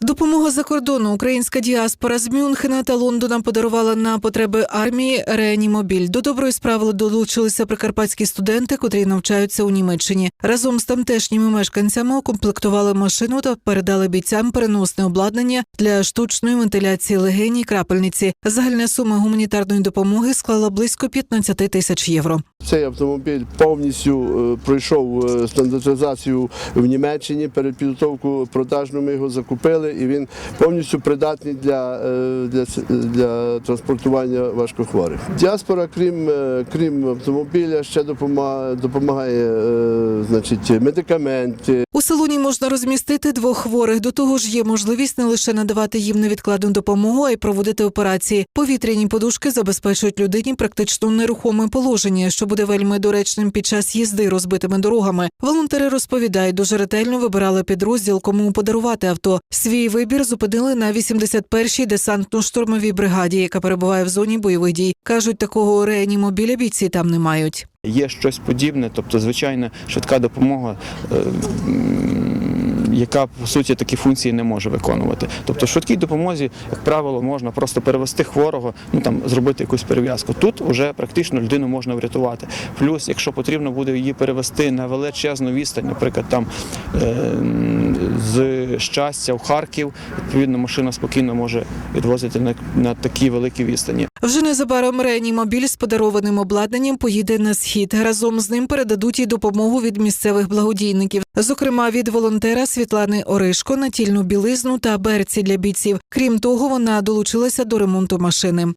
Допомога за кордону українська діаспора з Мюнхена та Лондона подарувала на потреби армії реанімобіль. До доброї справи долучилися прикарпатські студенти, котрі навчаються у Німеччині. Разом з тамтешніми мешканцями укомплектували машину та передали бійцям переносне обладнання для штучної вентиляції легені крапельниці. Загальна сума гуманітарної допомоги склала близько 15 тисяч євро. Цей автомобіль повністю е, пройшов е, стандартизацію в Німеччині. Перед підготовку продажну ми його закупили, і він повністю придатний для, е, для, для транспортування важкохворих. Діаспора, крім, крім автомобіля, ще допомагає, допомагає значить, медикаменти, салоні можна розмістити двох хворих. До того ж, є можливість не лише надавати їм невідкладну допомогу, а й проводити операції. Повітряні подушки забезпечують людині практично нерухоме положення, що буде вельми доречним під час їзди розбитими дорогами. Волонтери розповідають, дуже ретельно вибирали підрозділ, кому подарувати авто. Свій вибір зупинили на 81-й десантно-штурмовій бригаді, яка перебуває в зоні бойових дій. кажуть, такого реанімобіля бійці там не мають. Є щось подібне, тобто звичайна швидка допомога, е, яка по суті такі функції не може виконувати. Тобто, в швидкій допомозі, як правило, можна просто перевести хворого, ну там зробити якусь перев'язку. Тут вже практично людину можна врятувати. Плюс, якщо потрібно буде її перевести на величезну відстань, наприклад, там е, з щастя в Харків, відповідно, машина спокійно може відвозити на, на такі великі відстані. Вже незабаром реанімобіль з подарованим обладнанням поїде на схід. Разом з ним передадуть і допомогу від місцевих благодійників, зокрема від волонтера Світлани Оришко, натільну білизну та берці для бійців. Крім того, вона долучилася до ремонту машини.